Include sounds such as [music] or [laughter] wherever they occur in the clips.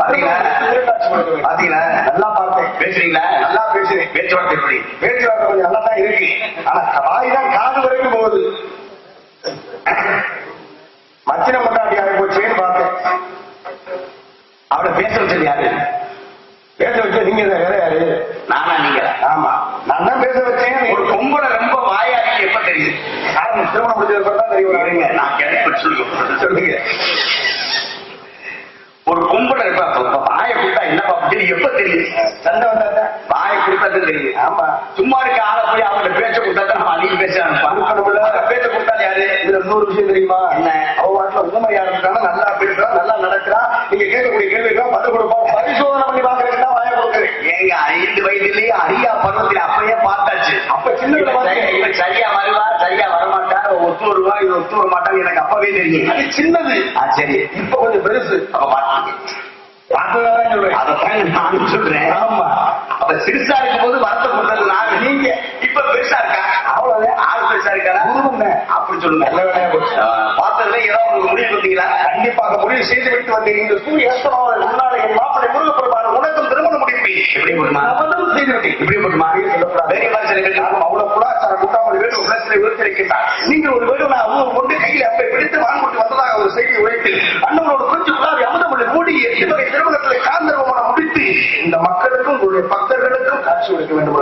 பாத்தீங்களா? பாத்தீங்களா? நல்லா பார்த்தேன். பேசுறீங்களா? நல்லா பேசுறேன் பேச்சுவார்த்தை எப்படி? பேச்சுவார்த்தை கொஞ்சம் நல்லா தான் இருக்கு. ஆனா வாய் தான் காது வரைக்கும் போகுது. மச்சின மட்டாடி யாரை போச்சேன்னு பார்த்தேன். அவளை பேச வச்சது யாரு? பேச வச்ச நீங்க தான். வேற யாரு? நானா நீங்களா ஆமா. நான் தான் பேச வச்சேன். ஒரு பொம்பளை ரொம்ப வாயாடி எப்ப தெரியுது? திருமணம் முடிஞ்சதுக்கு தான் தெரியும். நான் கேள்விப்பட்டு சொல்லுங்க. சொல்லுங்க. ஒரு பொம்பளை இருப்பா வாயை கொடுத்தா என்னப்பா அப்படின்னு எப்ப தெரியுது சண்டை வந்தா வாயை கொடுத்தது தெரியுது ஆமா. சும்மா இருக்க ஆளை போய் அவங்கள பேச்ச கொடுத்தா தான் அன்னைக்கு பேச பேச்ச கொடுத்தா யாரு? இதுல இன்னொரு விஷயம் தெரியுமா? என்ன? அவ வாட்டில ஊமையா இருக்கான நல்லா பேசுறா நல்லா நடக்கிறா நீங்க கேட்கக்கூடிய கேள்விக்கு பதில் கொடுப்போம் பரிசோதனை பண்ணி பாக்குறதுக்கு தான் வாய கொடுக்குறேன் ஏங்க ஐந்து வயதிலேயே அரியா பருவத்தில் அப்பயே பார்த்தாச்சு. தெரியும் அது சின்னது. சரி. இப்ப கொஞ்சம் பெருசு. அப்ப பாத்தீங்க பார்த்ததான் சொல்றேன். அதைத்தான் நானும் சொல்றேன். ஆமா. அப்ப சிறுசா இருக்கும் போது வருத்த கொடுத்தது நான் நீங்க. இப்ப பெருசா இருக்கா? அவ்வளவுதான் ஆள் பெருசா இருக்காரா குருவம்தான். அப்படி சொல்லுங்க. நல்ல வேலையா பார்த்ததுல ஏதாவது உங்களுக்கு முடிவு கொடுத்தீங்களா கண்டிப்பாக முடிவு செய்து விட்டு வந்தீங்க. சூரிய அஸ்தமாவதற்கு முன்னாலே என் மாப்பிளை முருகப்பெருமான உனக்கும் சபதம் சில பேர் நானும் அவ்வளவு கூட்டாமல் வேறு நீங்கள் ஒரு நான் ஊர் கொண்டு கையில் அப்பை பிடித்து வாங்கொண்டு வந்ததாக ஒரு செய்தி உழைத்து அண்ணனோடு கொஞ்சம் குழாவி அமுதமொழி மூடி இவரை திருமணத்தில் காந்தர்வமான முடித்து இந்த மக்களுக்கும் உங்களுடைய பக்தர்களுக்கும் காட்சி கொடுக்க வேண்டும்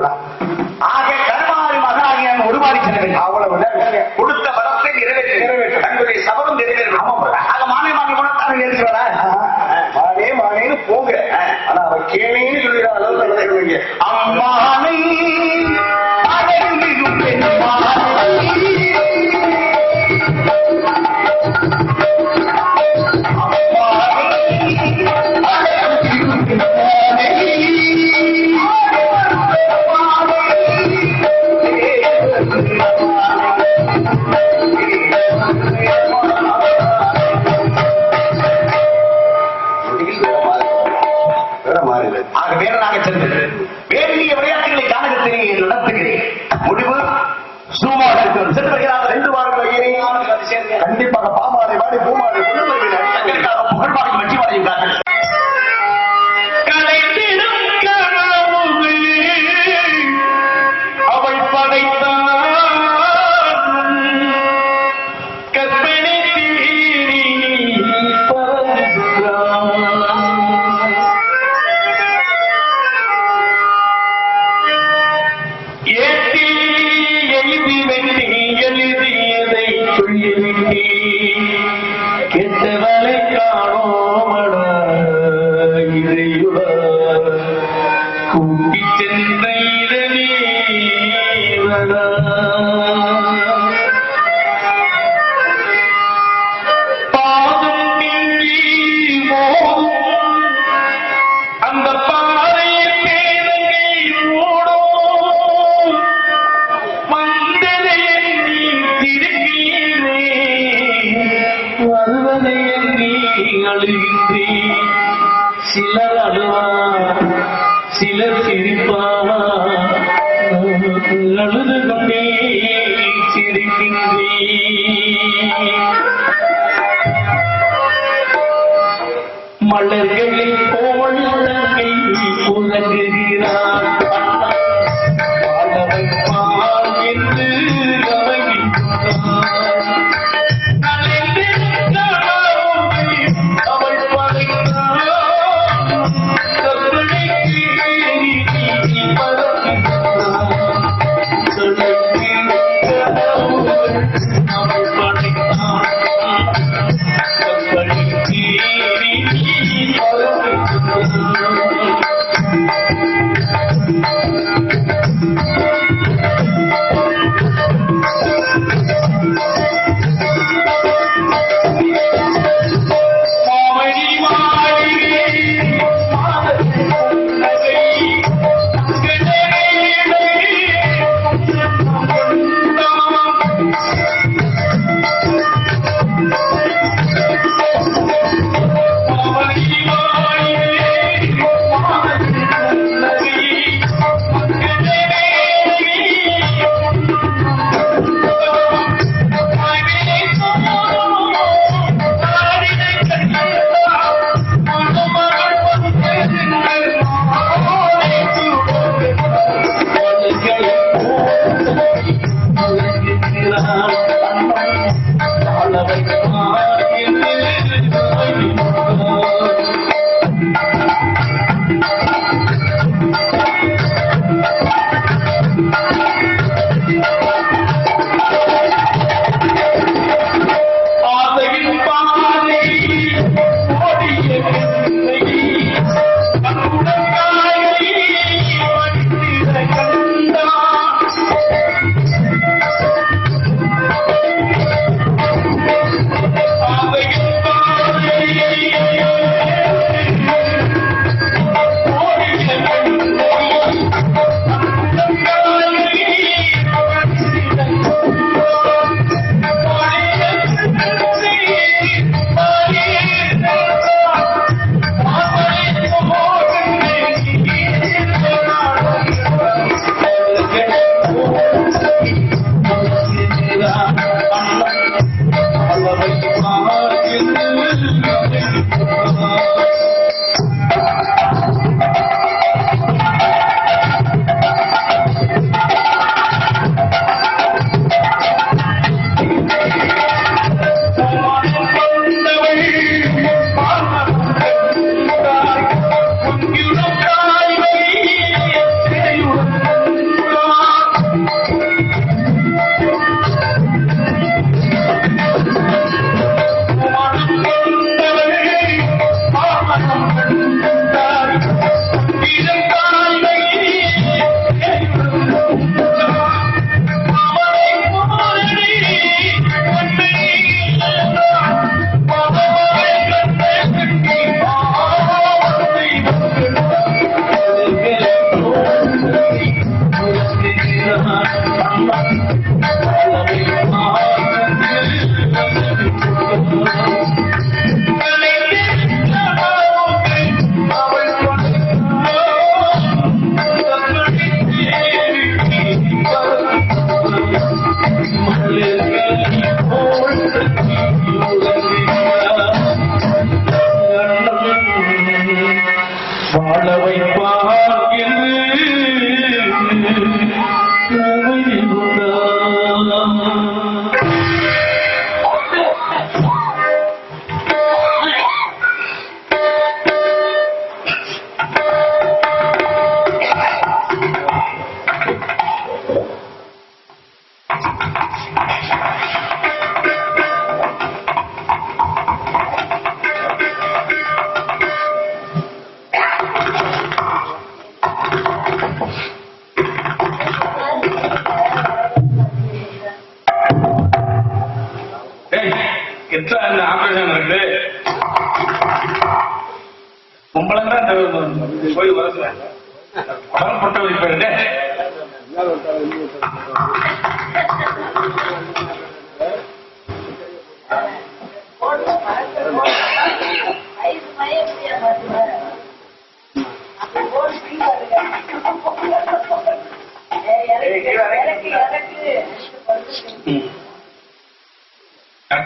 ஆக கருமாரி மகனாகிய உருவாடி செல்ல அவ்வளவுதான் கொடுத்த வரத்தை நிறைவேற்ற. நிறைவேற்று. தங்களுடைய சபதம் நிறைவேறும் ஆக மாநில மாநில குணத்தான இருக்கிறதா மானே மானேன்னு போங்க. ஆனா அவ கேளேன்னு நடக்கிறீங்க அம்மானை அழகிலும் பெண்மானை. அழுகின்றி சிலர் அழுவார் சிலர் சிரிப்பார் அழுது கொண்டே சிரிக்கின்றேன்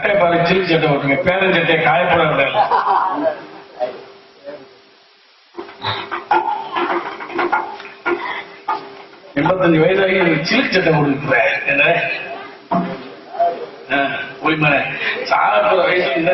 சட்டை பாரு ஜீன் சட்டை போட்டுங்க. பேரன் சட்டை காயப்பட விடல எண்பத்தஞ்சு வயதாகி எனக்கு சில்லு சட்டை போட்டுருக்குற. என்ன? போய் மேல சாப்பிட வயசு என்ன?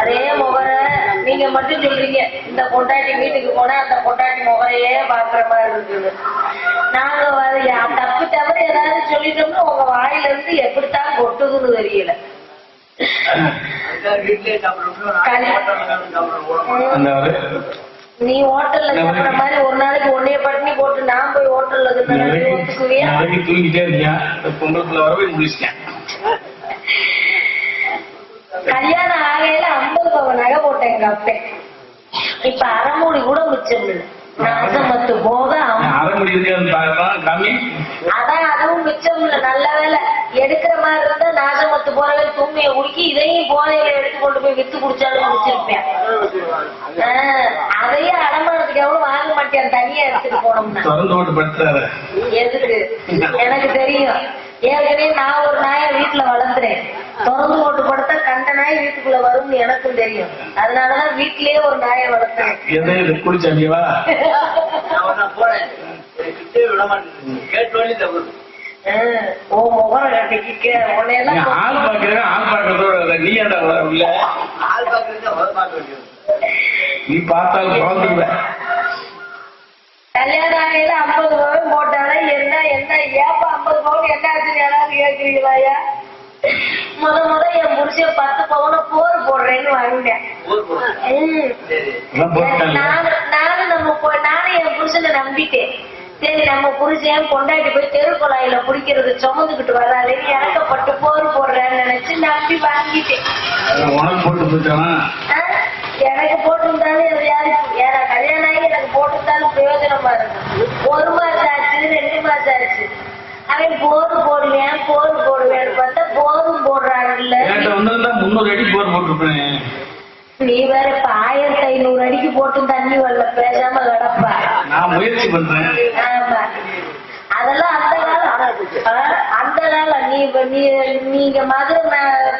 அதே முகர நீங்க மட்டும் சொல்றீங்க இந்த பொண்டாட்டி வீட்டுக்கு போனா அந்த பொண்டாட்டி முகரையே பாக்குற மாதிரி இருக்குது நாங்க தப்பு தவிர ஏதாவது சொல்லிட்டோம்னா உங்க வாயில இருந்து எப்படித்தான் கொட்டுதுன்னு தெரியல. நீ ஹோட்டல்ல சாப்பிடுற மாதிரி ஒரு நாளைக்கு ஒன்னே பட்டினி போட்டு நான் போய் ஹோட்டல்ல தூங்கிட்டே இருக்கியா இந்த பொங்கலுக்குள்ள வரவே முடிச்சிட்டேன் கல்யாணம் ஆகையில ஐம்பது பவன் நகை போட்டேன் எங்க அப்பன் இப்ப அரைமூடி கூட மிச்சம் இல்லை நாசமத்து போக அதான் அதுவும் மிச்சம் இல்ல நல்ல வேலை எடுக்கிற மாதிரி இருந்தா நாசமத்து போறவே தூமிய குடிக்கி இதையும் போதையில எடுத்து கொண்டு போய் வித்து குடிச்சாலும் குடிச்சிருப்பேன். அதையும் அடமானத்துக்கு எவ்வளவு வாங்க மாட்டேன் தனியா எடுத்துட்டு போனோம்னா. எதுக்கு? எனக்கு தெரியும். ஏற்கனவே நான் ஒரு நாயை வீட்டுல வளர்த்துறேன். திறந்து போட்டு படுத்தா கண்ட நாய் வீட்டுக்குள்ள வரும்னு எனக்கும் தெரியும். அதனாலதான் வீட்லயே ஒரு நாயை இது குளிச்சாண்டியவா [laughs] போறேன். கிட்டே வழி கட்டிக்க நீ உன்னையெல்லாம் ஆள் கல்யாணம் ஐம்பது பவுன் போட்டாலே என்ன என்ன? ஏப்பா ஐம்பது பவுன் என்ன ஆச்சுன்னு யாராவது கேக்குறீங்களாயா முத முத என் புருஷன் பத்து பவுன போர் போடுறேன்னு போட்டாங்க. நானும் நம்ம நானும் என் புருஷனை நம்பிட்டேன். சரி நம்ம புருஷன் பொண்டாட்டி போய் தெரு குழாயில குடிக்கிறது சுமந்துக்கிட்டு வராளேன்னு இறக்கப்பட்டு போர் போடுறேன்னு நினைச்சு நம்பி வாங்கிட்டேன் உனக்கு போட்டு போயிட்டானா ஆ? எனக்கு போட்டிருந்தாலும் எதையாவது ஏன்னா கல்யாணம் ஆகி எனக்கு போட்டிருந்தாலும் பிரயோஜனமா இருக்கும் ஒரு மாசம் ஆச்சு ரெண்டு மாசம் ஆச்சு. அவன் போர் போடுவேன் போர் போடுவேன்னு பார்த்தா போரும் என்கிட்ட வந்திருந்தா முந்நூறு அடி போர் போட்டிருப்பேன். நீ வேற இப்ப ஆயிரத்தி ஐநூறு அடிக்கு போட்டு தண்ணி வரல பேசாம கிடப்பா. நான் முயற்சி பண்றேன். ஆமா. அதெல்லாம் அந்த அந்த காலம் நீ இப்ப நீ நீங்க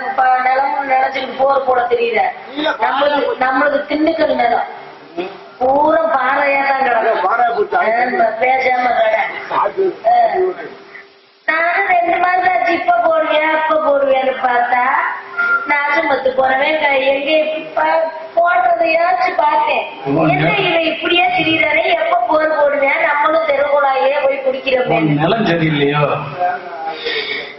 இப்ப நிலமும் நினைச்சுட்டு போர் போட தெரியல நம்மளுக்கு நம்மளுக்கு திண்டுக்கல் நிலம். பூரா பாறையா தான் கிடக்கும் பேசாம கடை. நானும் ரெண்டு ஆச்சு இப்ப போடுவேன் அப்ப போடுவேன்னு பார்த்தா நாசமத்து போறவன் க- எங்க போடுறதையாச்சும் பார்த்தேன். என்ன இவன் இப்படியே திடீரே எப்ப போர் போடுவேன் நம்மளும் தெருக்குழாயே போய் குடிக்கிறோமே உன் நிலம் சரியில்லையோ?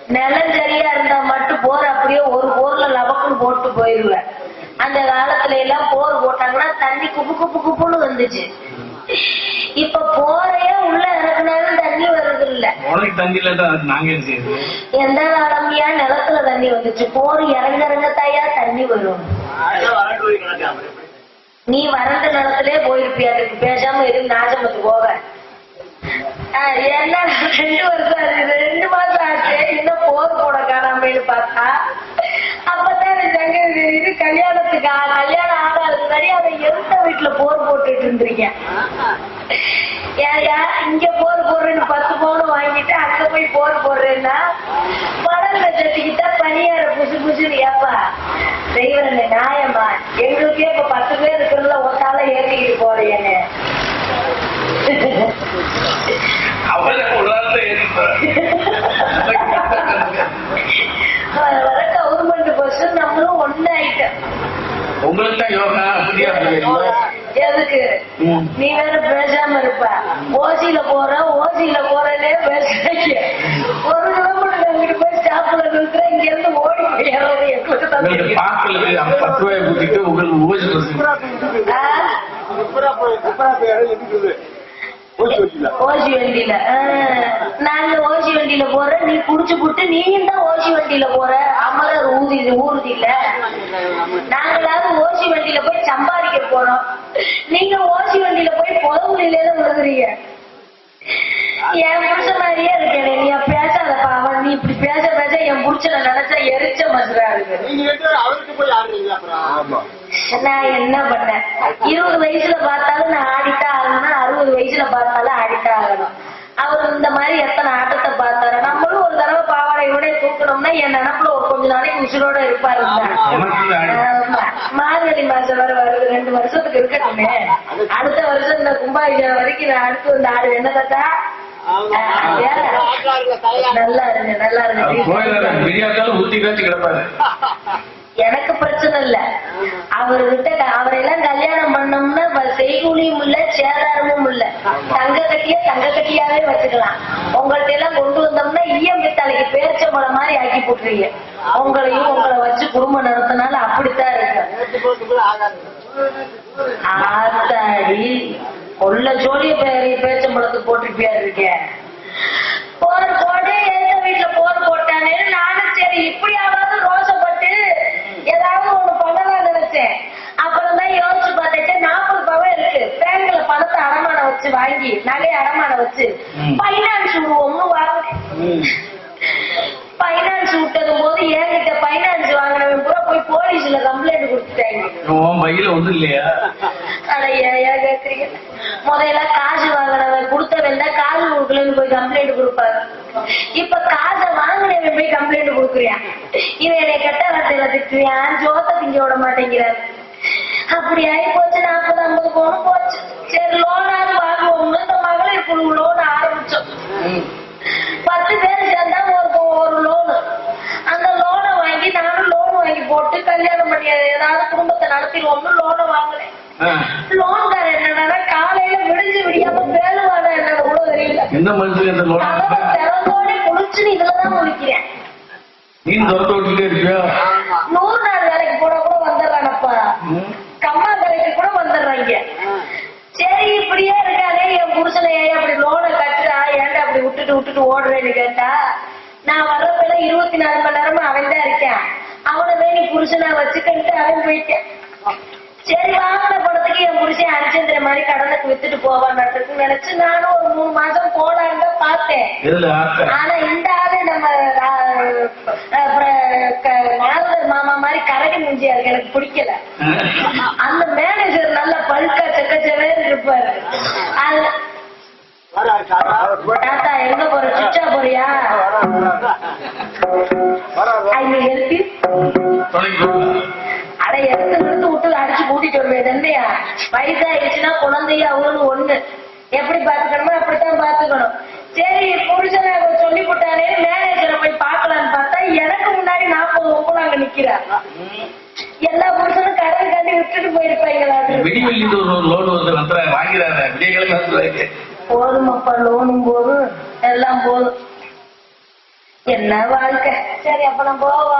நிலம் சரியா இருந்தா மட்டும் போர் அப்படியே ஒரு போர்ல லவக்குன்னு போட்டு போயிருவேன். அந்த காலத்துல எல்லாம் போர் போட்டாங்கன்னா தண்ணி குப்பு குப்பு குப்புன்னு வந்துச்சு. இப்ப போரையே உள்ள இறக்குனாலும் தண்ணி வருது இல்ல உனக்கு தண்ணி இல்லாட்டா அதுக்கு நாங்க எந்த காலம்லயா நிலத்துல தண்ணி வந்துச்சு? போர் இறங்க இறங்க தாயா தண்ணி வரும்? நீ வறண்ட நிலத்திலே போயிருப்பியா? பேசாம எதுவும் நாசமத்து போக ஆஹ், ரெண்டு வருஷம் ரெண்டு மாசம் ஆச்சு. இன்னும் போர் போட காணாமன்னு பார்த்தா. அப்பதான் எனக்கு சங்கதி கல்யாணத்துக்கு? கல்யாணம் ஆகாதுக்கு முன்னாடி அதை எந்த வீட்டுல போர் போட்டுட்டு இருந்திருக்கேன்? ஏயா இங்க போர் போடுறேன்னு பத்து பவுன் வாங்கிட்டு அங்க போய் போர் போடுறேன்னா படல்ல கட்டிக்கிட்டா பனியார புசு புசுன்னு ஏப்பா. தெய்வரங்க நியாயமா? எங்களுக்கே இப்ப பத்து பேர் இருக்கிறதுல ஒத்தால ஏறிக்கிட்டு போறேன்னு அவளை வர வர கவர்மெண்ட் பஸ் நம்மளும் ஒன்னாயிட்டோம் உங்களுக்கு தான் யோகா? அப்படியா? அப்படியா? எதுக்கு. நீ வேற பேசாம இருப்ப. ஓசியில போற ஓசியில போறேன்னே பேசுறீங்க ஒரு கிலோமீட்டர் அங்கிட்டு போய் ஸ்டாப்ல இருக்கிற இங்க இருந்து ஓடி போய் எங்களுக்கு தான் பத்து ரூபாய் கூட்டிட்டு உங்களுக்கு ஓசி வண்டியில. நாங்க ஓசி வண்டியில போற நீ குடிச்சு புட்டு நீயும் தான் ஓசி வண்டியில போற. அமரர் ஊதி ஊறுதி இல்ல. நாங்களாவது ஓசி வண்டியில போய் சம்பாதிக்க போறோம். நீங்க ஓசி வண்டியில போய் புதவுலில விழுகுறீங்க என் புருஷ மாதிரியே இருக்கேன் நீ பேச என் புருஷனை நினைச்சா எரிச்ச மசுரா இருக்கு நான் என்ன பண்ணேன் இருபது வயசுல பார்த்தாலும் நான் ஆடித்தான் ஆகணும் அறுபது வயசுல பார்த்தாலும் ஆடித்தான் ஆகணும். அவர் இந்த மாதிரி எத்தனை ஆட்டத்தை பார்த்தாரு? நம்மளும் ஒரு தடவை பாவாடையோட தூக்கணும்னா என் நினப்புல ஒரு கொஞ்ச நாளைக்கு உசுரோட இருப்பாரு. மார்கழி மாசம் வர வருது. ரெண்டு வருஷத்துக்கு இருக்கட்டுமே. அடுத்த வருஷம் இந்த கும்பாபிஷேகம் வரைக்கும் நான் அடுத்து இந்த ஆடு என்ன தாத்தா? எனக்கு பிரச்சனை இல்ல. அவர்கிட்ட அவரையெல்லாம் கல்யாணம் பண்ணோம்னா செய்கூலியும் இல்ல சேதாரமும் இல்ல. தங்க கட்டி கட்டியா தங்க கட்டியாவே வச்சுக்கலாம். உங்கள்ட்ட எல்லாம் கொண்டு வந்தோம்னா ஈயம் பித்தாளைக்கு பேரிச்சம்பழம் மாதிரி ஆக்கி போட்டுறீங்க உங்களையும் உங்களை வச்சு குடும்பம் நடத்தினால அப்படித்தான் இருக்கு. ஆத்தாடி. கொள்ள ஜோலிய பேரி பேச்சம்பழத்துக்கு போட்டுருப்பியா இருக்கேன் போர் போட்டு எந்த வீட்டுல போர் போட்டானே? நானும் சரி இப்படியாவது ரோசப்பட்டு ஏதாவது ஒண்ணு பண்ணலாம் நினைச்சேன். அப்புறம் தான் யோசிச்சு பார்த்துட்டு நாற்பது பவன் இருக்கு. பேங்க்ல பணத்தை அடமானம் வச்சு வாங்கி நகையை அடமானம் வச்சு பைனான்ஸ் விடுவோம்னு வாங்கினேன் பைனான்ஸ் விட்டது போது என்கிட்ட பைனான்ஸ் வாங்கினவன் பூரா போய் போலீஸ்ல கம்ப்ளைண்ட் கொடுத்துட்டாங்க. உன் பையில இல்லையா? அட ஏன் கேக்குறீங்க. முதல்ல காசு வாங்கினவன் கொடுத்தவன் தான் காசு கொடுக்கலன்னு போய் கம்ப்ளைண்ட் கொடுப்பாரு. இப்ப காசை வாங்கினவன் போய் கம்ப்ளைண்ட் கொடுக்குறியான் இவன் என்னை கெட்ட வார்த்தையில திட்டுறியான் ஜோத்த திங்க விட மாட்டேங்கிறாரு. அப்படி ஆகி போச்சு நாற்பது ஐம்பது போனும் போச்சு. சரி லோனாவது வாங்குவோம்னு இந்த மகளிர் குழு லோன் ஆரம்பிச்சோம். பத்து பேர் சேர்ந்தா ஒரு ஒரு லோனு வாங்கி நானும் லோன் வாங்கி போட்டு கல்யாணம் பண்ணி ஏதாவது குடும்பத்தை நடத்திடுவோம்னு லோனை வாங்கினேன். லோன்கார என்னன்னா காலையில விடிஞ்சு விடியாம பேருவானா என்னன்னு கூட தெரியல எந்த மனுஷன் இந்த லோன் குளிச்சுன்னு இதுலதான் நீ விட்டுட்டே இருப்பியா நூறு நாள் வேலைக்கு போனா கூட வந்துடுறானப்பா. கம்மா கூட வந்துடுறாங்க சரி இப்படியே இருக்கானே என் புருஷனை ஏன் அப்படி லோனை கட்டுறா? ஏன்டா அப்படி விட்டுட்டு விட்டுட்டு ஓடுறேன்னு கேட்டா நான் வர்றப்பல இருபத்தி நாலு மணி நேரமா அவன் தான் இருக்கேன். அவனை வேணி புருஷனா வச்சுக்கிட்டு அவன் போயிட்டேன். சரி வாங்கின பணத்துக்கு என் புருஷன் ஹரிச்சந்திர மாதிரி கடனுக்கு வித்துட்டு போவான்னு நினைச்சு நானும் ஒரு மூணு மாசம் போலான்னு தான் பார்த்தேன். ஆனா இந்த ஆளு நம்ம நாரதர் மாமா மாதிரி கரடி மூஞ்சியா இருக்கு எனக்கு பிடிக்கல. அந்த மேனேஜர் நல்ல பல்கா செக்கச்சவே இருப்பாரு. அதுல தாத்தா எங்க போற? சுச்சா போறியா? ஐயோ ஹெல்ப் தொடங்கி அட எடுத்து விட்டு அடிச்சு கூட்டிட்டு வருவேன் என்னையா வயசாயிடுச்சுன்னா குழந்தைய அவங்களும் ஒண்ணு. எப்படி பாத்துக்கணுமோ அப்படித்தான் பாத்துக்கணும் சரி புருஷனை சொல்லி போட்டானே மேனேஜரை போய் பார்க்கலான்னு பார்த்தா எனக்கு முன்னாடி நாற்பது ஒன்பது அங்க நிக்கிறா. எல்லா புருஷனும் கடன் கண்டி விட்டுட்டு போயிருப்பாங்களா விடிவெள்ளி ஒரு லோன் வந்து வந்துடுற வாங்கிறாரு விடிய கிழமை போதுமப்பா லோனும் போதும் எல்லாம் போதும். என்ன வாழ்க்கை? சரி அப்ப நான் போவா?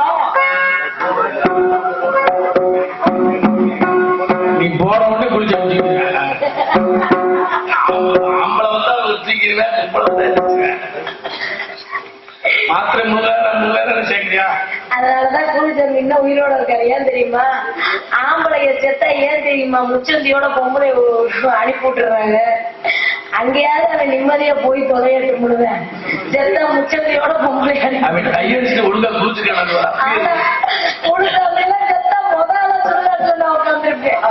நீ போற உடனே குளிச்சு ஆம்பளை வந்தா வச்சுக்கிறேன் வந்தா வச்சுக்கிறேன் மாத்திரை முள்ளார முள்ளார அதனாலதான் கூலிசாமி இன்னும் உயிரோட இருக்காரு. ஏன் தெரியுமா? ஆம்பளைய செத்த ஏன் தெரியுமா? முச்சந்தியோட பொம்பளை அனுப்பி விட்டுறாங்க அங்கேயாவது அவன் நிம்மதியா போய் தொலையட்டு முழுவேன் செத்த முச்சந்தியோட பொம்பளை அவன் கையடிச்சு ஒழுங்கா குளிச்சு கிடக்குறான் முதல்ல சொல்ல சொல்ல உட்காந்துருப்பேன்